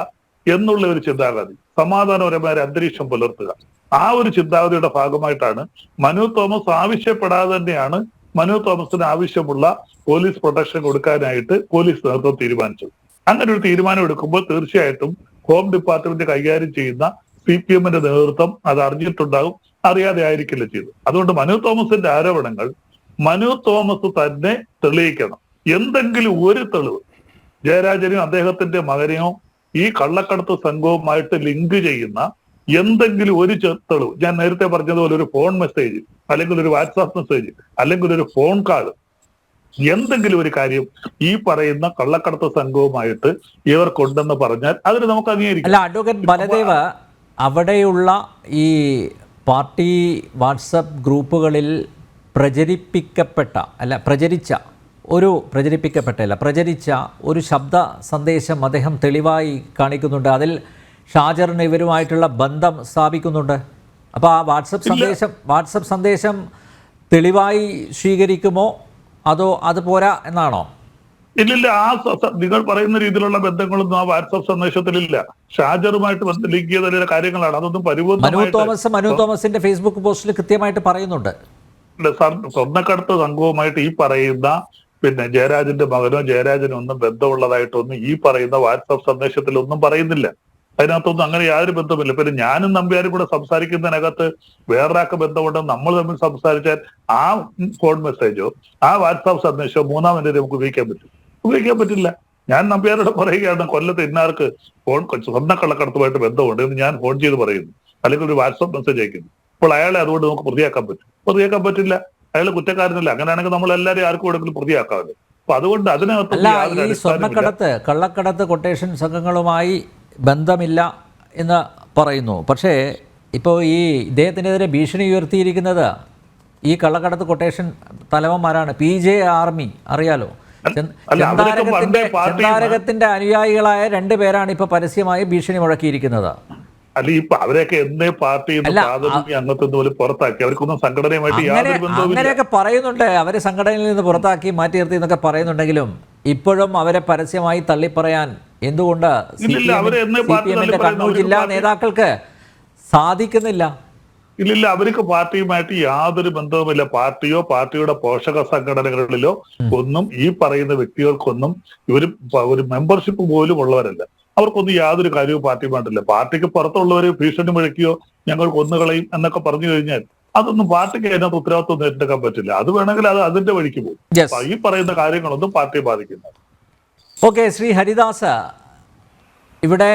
[SPEAKER 2] എന്നുള്ള ഒരു ചിന്താഗതി സമാധാനപരമായ ഒരു അന്തരീക്ഷം പുലർത്തുക ആ ഒരു ചിന്താഗതിയുടെ ഭാഗമായിട്ടാണ് മനു തോമസ് ആവശ്യപ്പെടാതെ തന്നെയാണ് മനു തോമസിന് ആവശ്യമുള്ള പോലീസ് പ്രൊട്ടക്ഷൻ കൊടുക്കാനായിട്ട് പോലീസ് നേതൃത്വം തീരുമാനിച്ചത് അങ്ങനെ ഒരു തീരുമാനം എടുക്കുമ്പോൾ തീർച്ചയായിട്ടും ഹോം ഡിപ്പാർട്ട്മെന്റ് കൈകാര്യം ചെയ്യുന്ന സി പി എമ്മിന്റെ നേതൃത്വം അത് അറിഞ്ഞിട്ടുണ്ടാകും അറിയാതെ ആയിരിക്കില്ല ചെയ്തത്. അതുകൊണ്ട് മനു തോമസിന്റെ ആരോപണങ്ങൾ മനു തോമസ് തന്നെ തെളിയിക്കണം. എന്തെങ്കിലും ഒരു തെളിവ് ജയരാജനെയും അദ്ദേഹത്തിന്റെ മകനെയോ ഈ കള്ളക്കടത്ത് സംഘവുമായിട്ട് ലിങ്ക് ചെയ്യുന്ന എന്തെങ്കിലും ഒരു തെളിവ് ഞാൻ നേരത്തെ പറഞ്ഞതുപോലെ ഒരു ഫോൺ മെസ്സേജ് അല്ലെങ്കിൽ ഒരു വാട്സാപ്പ് മെസ്സേജ് അല്ലെങ്കിൽ ഒരു ഫോൺ കാൾ എന്തെങ്കിലും ഒരു കാര്യം ഈ പറയുന്ന കള്ളക്കടത്ത് സംഘവുമായിട്ട് ഇവർക്കുണ്ടെന്ന് പറഞ്ഞാൽ അതിന് നമുക്ക് അംഗീകരിക്കാം.
[SPEAKER 1] അല്ല അഡ്വക്കേറ്റ് ബലദേവ് അവിടെയുള്ള ഈ പാർട്ടി വാട്സപ്പ് ഗ്രൂപ്പുകളിൽ പ്രചരിപ്പിക്കപ്പെട്ട അല്ല പ്രചരിച്ച ഒരു പ്രചരിപ്പിക്കപ്പെട്ടല്ല പ്രചരിച്ച ഒരു ശബ്ദ സന്ദേശം അദ്ദേഹം തെളിവായി കാണിക്കുന്നുണ്ട്. അതിൽ ഷാജറിന് ഇവരുമായിട്ടുള്ള ബന്ധം സ്ഥാപിക്കുന്നുണ്ട്. അപ്പോൾ ആ വാട്സപ്പ് സന്ദേശം വാട്സപ്പ് സന്ദേശം തെളിവായി സ്വീകരിക്കുമോ? അതോ അത് പോരാ എന്നാണോ?
[SPEAKER 2] ഇല്ലില്ല ആ നിങ്ങൾ പറയുന്ന രീതിയിലുള്ള ബന്ധങ്ങളൊന്നും ആ വാട്സാപ്പ് സന്ദേശത്തിലില്ല. ഷാജറുമായിട്ട് ലിങ്ക് ചെയ്ത കാര്യങ്ങളാണ്. അതൊന്നും
[SPEAKER 1] മനു തോമസ് മനു തോമസിന്റെ ഫേസ്ബുക്ക് പോസ്റ്റിൽ കൃത്യമായിട്ട് പറയുന്നുണ്ട്.
[SPEAKER 2] സ്വർണക്കടത്ത് സംഘവുമായിട്ട് ഈ പറയുന്ന പിന്നെ ജയരാജന്റെ മകനോ ജയരാജനോ ഒന്നും ബന്ധമുള്ളതായിട്ടൊന്നും ഈ പറയുന്ന വാട്സാപ്പ് സന്ദേശത്തിൽ ഒന്നും പറയുന്നില്ല. അതിനകത്തൊന്നും അങ്ങനെ യാതൊരു ബന്ധമില്ല പിന്നെ ഞാനും നമ്പ്യാരും കൂടെ സംസാരിക്കുന്നതിനകത്ത് വേറൊരാൾക്ക് ബന്ധമുണ്ടെന്ന് നമ്മൾ തമ്മിൽ സംസാരിച്ചാൽ ആ ഫോൺ മെസ്സേജോ ആ വാട്സാപ്പ് സന്ദേശമോ മൂന്നാമത്തെ നമുക്ക് ഉപയോഗിക്കാൻ പറ്റും. ഉപയോഗിക്കാൻ പറ്റില്ല. ഞാൻ നമ്പ്യാരോട് പറയുകയാണ് കൊല്ലത്ത് ഇന്നാർക്ക് ഫോൺ സ്വർണക്കള്ളക്കടത്തുമായിട്ട് ബന്ധമുണ്ട് എന്ന് ഞാൻ ഫോൺ ചെയ്ത് പറയുന്നു. അല്ലെങ്കിൽ ഒരു വാട്സാപ്പ് മെസ്സേജ് അയക്കുന്നു. അപ്പോൾ അയാളെ അതുകൊണ്ട് നമുക്ക് പ്രതിയാക്കാൻ പറ്റും. പ്രതിയാക്കാൻ പറ്റില്ല. അയാൾ കുറ്റക്കാരനല്ല. അങ്ങനെയാണെങ്കിൽ നമ്മൾ എല്ലാവരും ആർക്കും എവിടെയെങ്കിലും പ്രതിയാക്കാമല്ലോ. അപ്പൊ അതുകൊണ്ട് അതിനകത്ത്.
[SPEAKER 1] സ്വർണക്കടത്ത് കള്ളക്കടത്ത് കൊട്ടേഷൻ സംഘങ്ങളുമായി ബന്ധമില്ല എന്ന് പറയുന്നു. പക്ഷേ ഇപ്പോൾ ഈ ഇദ്ദേഹത്തിനെതിരെ ഭീഷണി ഉയർത്തിയിരിക്കുന്നത് ഈ കള്ളക്കടത്ത് കൊട്ടേഷൻ തലവന്മാരാണ്. പി ജെ ആർമി അറിയാലോ? ചന്ദാരകത്തിന്റെ അനുയായികളായ രണ്ട് പേരാണ് ഇപ്പൊ പരസ്യമായി ഭീഷണി മുഴക്കിയിരിക്കുന്നത്.
[SPEAKER 2] അല്ല അവരെയൊക്കെ എന്നേ അംഗത്വം പോലും പുറത്താക്കി. അവർക്കൊന്നും സംഘടനയുമായിട്ട് യാതൊരു
[SPEAKER 1] അങ്ങനെയൊക്കെ പറയുന്നുണ്ട്. അവരെ സംഘടനയിൽ നിന്ന് പുറത്താക്കി മാറ്റി നിർത്തി എന്നൊക്കെ പറയുന്നുണ്ടെങ്കിലും ഇപ്പോഴും അവരെ പരസ്യമായി തള്ളിപ്പറയാൻ എന്തുകൊണ്ട് കണ്ണൂർ ജില്ലാ നേതാക്കൾക്ക് സാധിക്കുന്നില്ല.
[SPEAKER 2] ഇല്ലില്ല അവർക്ക് പാർട്ടിയുമായിട്ട് യാതൊരു ബന്ധവുമില്ല. പാർട്ടിയോ പാർട്ടിയുടെ പോഷക സംഘടനകളിലോ ഒന്നും ഈ പറയുന്ന വ്യക്തികൾക്കൊന്നും ഇവർ ഒരു മെമ്പർഷിപ്പ് പോലും ഉള്ളവരല്ല. അവർക്കൊന്നും യാതൊരു കാര്യവും പാർട്ടിയുമായിട്ടില്ല പാർട്ടിക്ക് പുറത്തുള്ളവരെ ഭീഷണി മുഴക്കിയോ ഞങ്ങൾ കൊന്നുകളയും എന്നൊക്കെ പറഞ്ഞു കഴിഞ്ഞാൽ അതൊന്നും പാർട്ടിക്ക് അതിനകത്ത് ഉത്തരവാദിത്വം നേരിട്ടെടുക്കാൻ പറ്റില്ല. അത് വേണമെങ്കിൽ അത് അതിന്റെ വഴിക്ക് പോകും. ഈ പറയുന്ന കാര്യങ്ങളൊന്നും പാർട്ടിയെ ബാധിക്കില്ല
[SPEAKER 1] ഓക്കെ ശ്രീ ഹരിദാസ് ഇവിടെ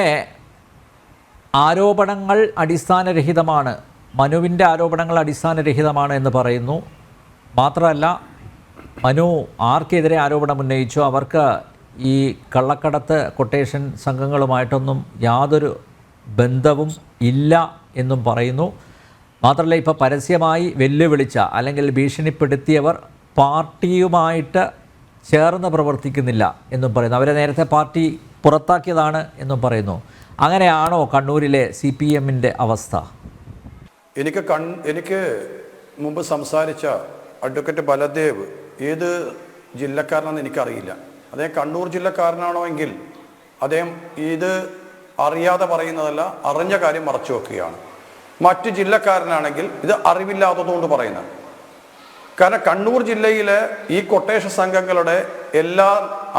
[SPEAKER 1] ആരോപണങ്ങൾ അടിസ്ഥാനരഹിതമാണ്. മനുവിന്റെ ആരോപണങ്ങൾ അടിസ്ഥാനരഹിതമാണ് എന്ന് പറയുന്നു. മാത്രമല്ല മനു ആർക്കെതിരെ ആരോപണം ഉന്നയിച്ചു? അവർക്ക് ഈ കള്ളക്കടത്ത് കൊട്ടേഷൻ സംഘങ്ങളുമായിട്ടൊന്നും യാതൊരു ബന്ധവും ഇല്ല എന്നും പറയുന്നു. മാത്രമല്ല ഇപ്പോൾ പരസ്യമായി വെല്ലുവിളിച്ച അല്ലെങ്കിൽ ഭീഷണിപ്പെടുത്തിയവർ പാർട്ടിയുമായിട്ട് ചേർന്ന് പ്രവർത്തിക്കുന്നില്ല എന്നും പറയുന്നു. അവരെ നേരത്തെ പാർട്ടി പുറത്താക്കിയതാണ് എന്നും പറയുന്നു. അങ്ങനെയാണോ കണ്ണൂരിലെ സി പി എമ്മിന്റെ അവസ്ഥ?
[SPEAKER 4] എനിക്ക് കൺ എനിക്ക് മുമ്പ് സംസാരിച്ച അഡ്വക്കേറ്റ് ബലദേവ് ഏത് ജില്ലക്കാരനാണെന്ന് എനിക്കറിയില്ല. അദ്ദേഹം കണ്ണൂർ ജില്ലക്കാരനാണോ എങ്കിൽ അദ്ദേഹം ഇത് അറിയാതെ പറയുന്നതല്ല അറിഞ്ഞ കാര്യം മറച്ചു വെക്കുകയാണ്. മറ്റ് ജില്ലക്കാരനാണെങ്കിൽ ഇത് അറിവില്ലാത്തതുകൊണ്ട് പറയുന്നത്. കാരണം കണ്ണൂർ ജില്ലയിലെ ഈ കൊട്ടേഷൻ സംഘങ്ങളുടെ എല്ലാ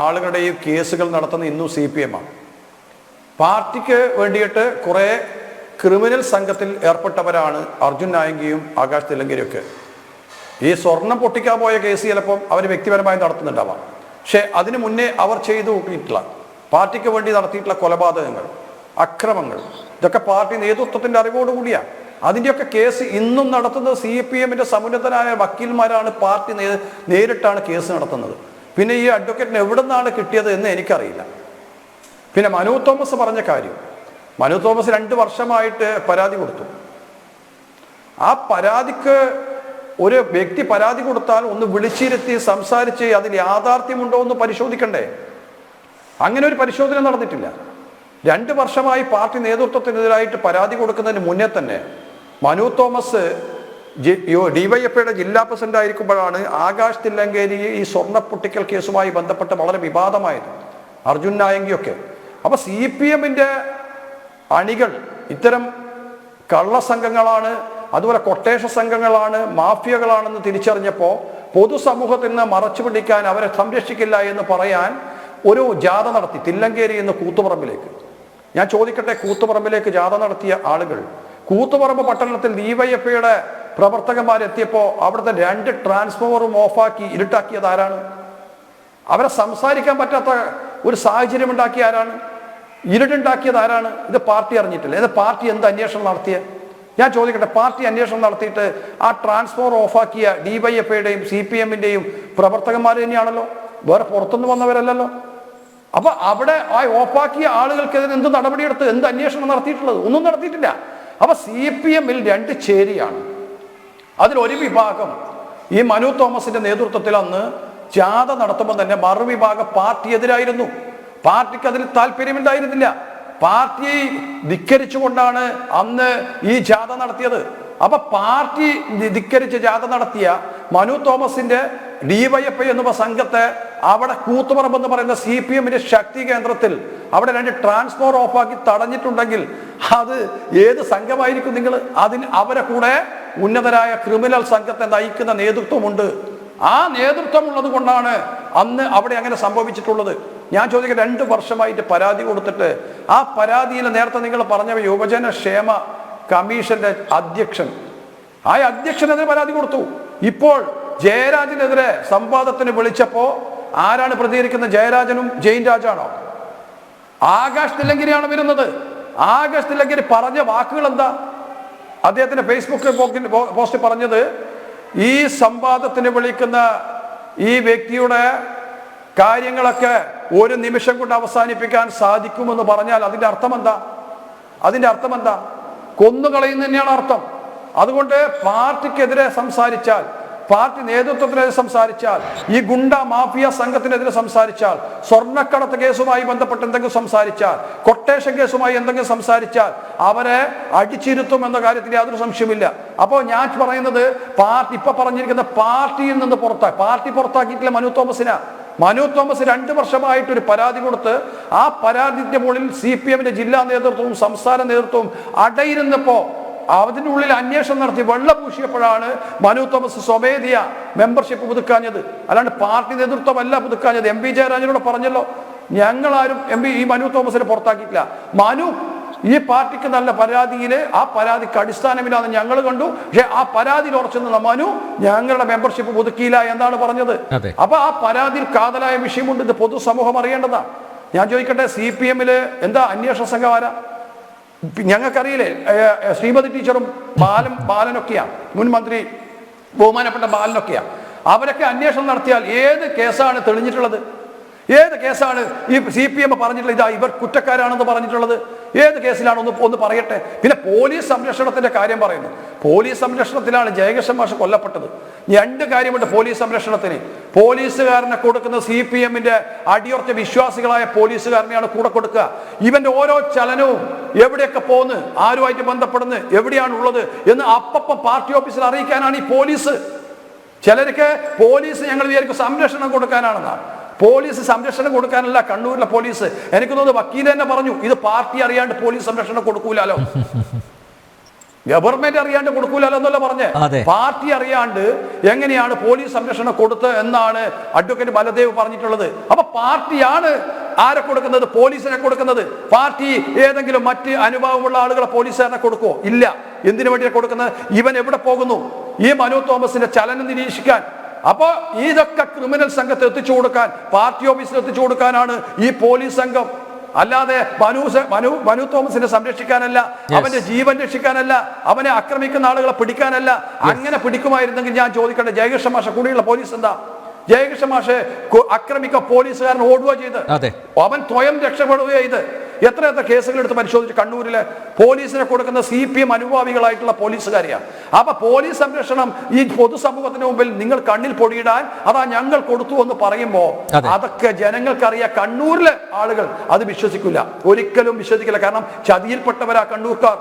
[SPEAKER 4] ആളുകളുടെയും കേസുകൾ നടത്തുന്ന ഇന്നും സി പി എം ആണ്. പാർട്ടിക്ക് വേണ്ടിയിട്ട് കുറെ ക്രിമിനൽ സംഘത്തിൽ ഏർപ്പെട്ടവരാണ് അർജുൻ നായങ്കിയും ആകാശ് തിലങ്കരിയും ഒക്കെ. ഈ സ്വർണം പൊട്ടിക്കാൻ പോയ കേസ് ചിലപ്പം അവർ വ്യക്തിപരമായി നടത്തുന്നുണ്ടാവാം. പക്ഷെ അതിനു മുന്നേ അവർ ചെയ്തു കൂട്ടിയിട്ടുള്ള പാർട്ടിക്ക് വേണ്ടി നടത്തിയിട്ടുള്ള കൊലപാതകങ്ങൾ അക്രമങ്ങൾ ഇതൊക്കെ പാർട്ടി നേതൃത്വത്തിന്റെ അറിവോടുകൂടിയാണ് അതിന്റെയൊക്കെ കേസ് ഇന്നും നടത്തുന്നത് സി പി എമ്മിന്റെ സമുന്നതരായ വക്കീൽമാരാണ് പാർട്ടി നേരിട്ടാണ് കേസ് നടത്തുന്നത്. പിന്നെ ഈ അഡ്വക്കേറ്റിന് എവിടെ നിന്നാണ് കിട്ടിയത് എന്ന് എനിക്കറിയില്ല. പിന്നെ മനു തോമസ് പറഞ്ഞ കാര്യം. മനു തോമസ് രണ്ട് വർഷമായിട്ട് പരാതി കൊടുത്തു. ആ പരാതിക്ക് ഒരു വ്യക്തി പരാതി കൊടുത്താൽ ഒന്ന് വിളിച്ചിരുത്തി സംസാരിച്ച് അതിൽ യാഥാർത്ഥ്യമുണ്ടോ എന്ന് പരിശോധിക്കണ്ടേ? അങ്ങനെ ഒരു പരിശോധന നടന്നിട്ടില്ല. രണ്ട് വർഷമായി പാർട്ടി നേതൃത്വത്തിനെതിരായിട്ട് പരാതി കൊടുക്കുന്നതിന് മുന്നേ തന്നെ മനു തോമസ് ഡിവൈഎഫ്ഐയുടെ ജില്ലാ പ്രസിഡന്റ് ആയിരിക്കുമ്പോഴാണ് ആകാശ് തില്ലങ്കേരി ഈ സ്വർണ പൊട്ടിക്കൽ കേസുമായി ബന്ധപ്പെട്ട് വളരെ വിവാദമായത്. അർജുൻ നായങ്കിയൊക്കെ. അപ്പൊ സി പി എമ്മിന്റെ അണികൾ ഇത്തരം കള്ളസംഘങ്ങളാണ് അതുപോലെ കൊട്ടേഷ സംഘങ്ങളാണ് മാഫിയകളാണെന്ന് തിരിച്ചറിഞ്ഞപ്പോൾ പൊതുസമൂഹത്തിൽ നിന്ന് മറച്ചു പിടിക്കാൻ അവരെ സംരക്ഷിക്കില്ല എന്ന് പറയാൻ ഒരു ജാഥ നടത്തി തില്ലങ്കേരി എന്ന് കൂത്തുപറമ്പിലേക്ക്. ഞാൻ ചോദിക്കട്ടെ കൂത്തുപറമ്പിലേക്ക് ജാഥ നടത്തിയ ആളുകൾ കൂത്തുപറമ്പ് പട്ടണത്തിൽ ഡിവൈഎഫ്ഐയുടെ പ്രവർത്തകന്മാരെത്തിയപ്പോൾ അവിടുത്തെ രണ്ട് ട്രാൻസ്ഫോമറും ഓഫാക്കി ഇരുട്ടാക്കിയത് ആരാണ്? അവരെ സംസാരിക്കാൻ പറ്റാത്ത ഒരു സാഹചര്യം ഉണ്ടാക്കിയ ആരാണ്? ഇരുട്ടുണ്ടാക്കിയത് ആരാണ്? ഇത് പാർട്ടി അറിഞ്ഞിട്ടില്ല. ഇത് പാർട്ടി എന്ത് അന്വേഷണം നടത്തിയ? ഞാൻ ചോദിക്കട്ടെ പാർട്ടി അന്വേഷണം നടത്തിയിട്ട് ആ ട്രാൻസ്ഫോർ ഓഫാക്കിയ ഡിവൈഎഫ്ഐയുടെയും സി പി എമ്മിന്റെയും പ്രവർത്തകന്മാർ തന്നെയാണല്ലോ? വേറെ പുറത്തുനിന്ന് വന്നവരല്ലല്ലോ? അപ്പൊ അവിടെ ആ ഓഫാക്കിയ ആളുകൾക്കെതിരെ എന്ത് നടപടിയെടുത്ത് എന്ത് അന്വേഷണം നടത്തിയിട്ടുള്ളത്? ഒന്നും നടത്തിയിട്ടില്ല. അപ്പൊ സി പി എമ്മിൽ രണ്ട് ചേരിയാണ്. അതിലൊരു വിഭാഗം ഈ മനു തോമസിന്റെ നേതൃത്വത്തിൽ അന്ന് ജാഥ നടത്തുമ്പോൾ തന്നെ മറുവിഭാഗം പാർട്ടി എതിരായിരുന്നു. പാർട്ടിക്ക് അതിൽ താല്പര്യമുണ്ടായിരുന്നില്ല പാർട്ടിയെ ധിക്കരിച്ചുകൊണ്ടാണ് അന്ന് ഈ ജാഥ നടത്തിയത്. അപ്പൊ പാർട്ടി ധിക്കരിച്ച് ജാഥ നടത്തിയ മനു തോമസിന്റെ ഡിവൈഎഫ്ഐ എന്ന സംഘത്തെ അവിടെ കൂത്തുപറമ്പ് എന്ന് പറയുന്ന സി പി എമ്മിന്റെ ശക്തി കേന്ദ്രത്തിൽ അവിടെ രണ്ട് ട്രാൻസ്ഫോർ ഓഫാക്കി തടഞ്ഞിട്ടുണ്ടെങ്കിൽ അത് ഏത് സംഘമായിരിക്കും നിങ്ങൾ അതിന് അവരെ കൂടെ ഉന്നതരായ ക്രിമിനൽ സംഘത്തെ നയിക്കുന്ന നേതൃത്വമുണ്ട്. ആ നേതൃത്വം ഉള്ളത് കൊണ്ടാണ് അന്ന് അവിടെ അങ്ങനെ സംഭവിച്ചിട്ടുള്ളത്. ഞാൻ ചോദിക്കുക രണ്ട് വർഷമായിട്ട് പരാതി കൊടുത്തിട്ട് ആ പരാതിയിൽ നേരത്തെ നിങ്ങൾ പറഞ്ഞ യുവജന ക്ഷേമ കമ്മീഷന്റെ അധ്യക്ഷൻ. ആ അധ്യക്ഷനെതിരെ പരാതി കൊടുത്തു. ഇപ്പോൾ ജയരാജനെതിരെ സംവാദത്തിന് വിളിച്ചപ്പോ ആരാണ് പ്രതികരിക്കുന്നത്? ജയരാജനും ജയിൻ രാജാണോ? ആകാശ് തില്ലങ്കിരിയാണ് വരുന്നത്. ആകാശ് തില്ലങ്കിരി പറഞ്ഞ വാക്കുകൾ എന്താ അദ്ദേഹത്തിന്റെ ഫേസ്ബുക്ക് പോസ്റ്റ് പറഞ്ഞത് ഈ സംവാദത്തിന് വിളിക്കുന്ന ഈ വ്യക്തിയുടെ കാര്യങ്ങളൊക്കെ ഒരു നിമിഷം കൊണ്ട് അവസാനിപ്പിക്കാൻ സാധിക്കുമെന്ന് പറഞ്ഞാൽ അതിന്റെ അർത്ഥം എന്താ അതിന്റെ അർത്ഥം എന്താ കൊന്നുകളയുന്ന തന്നെയാണ് അർത്ഥം. അതുകൊണ്ട് പാർട്ടിക്കെതിരെ സംസാരിച്ചാൽ പാർട്ടി നേതൃത്വത്തിനെതിരെ സംസാരിച്ചാൽ ഈ ഗുണ്ട മാഫിയ സംഘത്തിനെതിരെ സംസാരിച്ചാൽ സ്വർണക്കടത്ത് കേസുമായി ബന്ധപ്പെട്ട് എന്തെങ്കിലും സംസാരിച്ചാൽ കൊട്ടേഷൻ കേസുമായി എന്തെങ്കിലും സംസാരിച്ചാൽ അവരെ അടിച്ചിരുത്തും എന്ന കാര്യത്തിൽ യാതൊരു സംശയമില്ല അപ്പോൾ ഞാൻ പറയുന്നത് പാർട്ടി ഇപ്പൊ പറഞ്ഞിരിക്കുന്ന പാർട്ടിയിൽ നിന്ന് പുറത്താക്കി പാർട്ടി പുറത്താക്കിയിട്ടില്ല മനു തോമസിന. മനു തോമസ് രണ്ട് വർഷമായിട്ട് ഒരു പരാതി കൊടുത്ത് ആ പരാതിന്റെ മുകളിൽ സി പി എമ്മിന്റെ ജില്ലാ നേതൃത്വവും സംസ്ഥാന നേതൃത്വവും അടയിരുന്നപ്പോ അതിന്റെ ഉള്ളിൽ അന്വേഷണം നടത്തി വെള്ള പൂശിയപ്പോഴാണ് മനു തോമസ് സ്വമേധിയ മെമ്പർഷിപ്പ് പുതുക്കാഞ്ഞത്. അല്ലാണ്ട് പാർട്ടി നേതൃത്വമല്ല പുതുക്കാഞ്ഞത്. എം പി ജയരാജനോട് പറഞ്ഞല്ലോ ഞങ്ങളാരും എം പി ഈ മനു തോമസിനെ പുറത്താക്കിയിട്ടില്ല. മനു ഈ പാർട്ടിക്ക് നല്ല പരാതിയിൽ ആ പരാതിക്ക് അടിസ്ഥാനമില്ലാതെ ഞങ്ങൾ കണ്ടു. പക്ഷെ ആ പരാതിയിൽ ഉറച്ചെന്ന് നമ്മാനു മനു ഞങ്ങളുടെ മെമ്പർഷിപ്പ് പുതുക്കിയില്ല എന്നാണ് പറഞ്ഞത്. അപ്പൊ ആ പരാതിയിൽ കാതലായ വിഷയമുണ്ട്. ഇത് പൊതുസമൂഹം അറിയേണ്ടതാ. ഞാൻ ചോദിക്കട്ടെ സി പി എമ്മിൽ എന്താ അന്വേഷണ സംഘം ആരാ? ഞങ്ങൾക്കറിയില്ലേ ശ്രീമതി ടീച്ചറും ബാലൻ ബാലനൊക്കെയാ. മുൻ മന്ത്രി ബഹുമാനപ്പെട്ട ബാലനൊക്കെയാ. അവരൊക്കെ അന്വേഷണം നടത്തിയാൽ ഏത് കേസാണ് തെളിഞ്ഞിട്ടുള്ളത്? ഏത് കേസാണ് ഈ സി പി എം പറഞ്ഞിട്ടുള്ളത് ഇതാ ഇവർ കുറ്റക്കാരാണെന്ന് പറഞ്ഞിട്ടുള്ളത്? ഏത് കേസിലാണ് ഒന്ന് ഒന്ന് പറയട്ടെ? പിന്നെ പോലീസ് സംരക്ഷണത്തിന്റെ കാര്യം പറയുന്നു. പോലീസ് സംരക്ഷണത്തിലാണ് ജയകൃഷ്ണൻ മാഷ് കൊല്ലപ്പെട്ടത്. രണ്ട് കാര്യമുണ്ട് പോലീസ് സംരക്ഷണത്തിന്. പോലീസുകാരനെ കൊടുക്കുന്ന സി പി എമ്മിന്റെ അടിയുറച്ച വിശ്വാസികളായ പോലീസുകാരനെയാണ് കൂടെ കൊടുക്കുക. ഇവന്റെ ഓരോ ചലനവും എവിടെയൊക്കെ പോകുന്നു ആരുമായിട്ട് ബന്ധപ്പെടുന്നു എവിടെയാണ് ഉള്ളത് എന്ന് അപ്പപ്പം പാർട്ടി ഓഫീസിൽ അറിയിക്കാനാണ് ഈ പോലീസ്. ചിലർക്ക് പോലീസ് ഞങ്ങൾ വിചാരിക്കും സംരക്ഷണം കൊടുക്കാനാണെന്നാ പോലീസ് സംരക്ഷണം കൊടുക്കാനല്ല കണ്ണൂരിലെ പോലീസ്. എനിക്ക് തോന്നുന്നു വക്കീൽ തന്നെ പറഞ്ഞു ഇത് പാർട്ടി അറിയാണ്ട് പോലീസ് സംരക്ഷണം കൊടുക്കൂലോ ഗവൺമെന്റ് അറിയാണ്ട് കൊടുക്കൂലല്ലോ എന്നല്ല പറഞ്ഞ്. പാർട്ടി അറിയാണ്ട് എങ്ങനെയാണ് പോലീസ് സംരക്ഷണം കൊടുത്ത് എന്നാണ് അഡ്വക്കേറ്റ് ബലദേവ് പറഞ്ഞിട്ടുള്ളത്. അപ്പൊ പാർട്ടിയാണ് ആരെ കൊടുക്കുന്നത്? പോലീസിനെ കൊടുക്കുന്നത്. പാർട്ടി ഏതെങ്കിലും മറ്റ് അനുഭവമുള്ള ആളുകളെ പോലീസുകാരനെ കൊടുക്കുമോ ഇല്ല. എന്തിനു വേണ്ടിയാണ് കൊടുക്കുന്നത്? ഇവൻ എവിടെ പോകുന്നു? ഈ മനു തോമസിന്റെ ചലനം നിരീക്ഷിക്കാൻ അപ്പോ ഇതൊക്കെ ക്രിമിനൽ സംഘത്തെ എത്തിച്ചു കൊടുക്കാൻ പാർട്ടി ഓഫീസിൽ എത്തിച്ചു കൊടുക്കാനാണ് ഈ പോലീസ് സംഘം. അല്ലാതെ മനു മനു മനു തോമസിനെ സംരക്ഷിക്കാനല്ല അവന്റെ ജീവൻ രക്ഷിക്കാനല്ല അവനെ ആക്രമിക്കുന്ന ആളുകളെ പിടിക്കാനല്ല അങ്ങനെ പിടിക്കുമായിരുന്നെങ്കിൽ ഞാൻ ചോദിക്കട്ടെ ജയകൃഷ്ണ മാഷ കൂടിയുള്ള പോലീസ് എന്താ? ജയകൃഷ്ണ മാഷെ ആക്രമിക്ക പോലീസുകാരൻ ഓടുക ചെയ്ത്. അവൻ സ്വയം രക്ഷപ്പെടുകയോ ചെയ്ത്. എത്ര എത്ര കേസുകൾ എടുത്ത് പരിശോധിച്ച് കണ്ണൂരിലെ പോലീസിനെ കൊടുക്കുന്ന സി പി എം അനുഭാവികളായിട്ടുള്ള പോലീസുകാരിയാണ് അപ്പൊ പോലീസ് സംരക്ഷണം ഈ പൊതുസമൂഹത്തിന് മുമ്പിൽ നിങ്ങൾ കണ്ണിൽ പൊടിയിടാൻ അതാ ഞങ്ങൾ കൊടുത്തു എന്ന്
[SPEAKER 1] പറയുമ്പോൾ
[SPEAKER 4] അതൊക്കെ ജനങ്ങൾക്കറിയാം. കണ്ണൂരിലെ ആളുകൾ അത് വിശ്വസിക്കില്ല. ഒരിക്കലും വിശ്വസിക്കില്ല. കാരണം ചതിയിൽപ്പെട്ടവരാ കണ്ണൂർക്കാർ.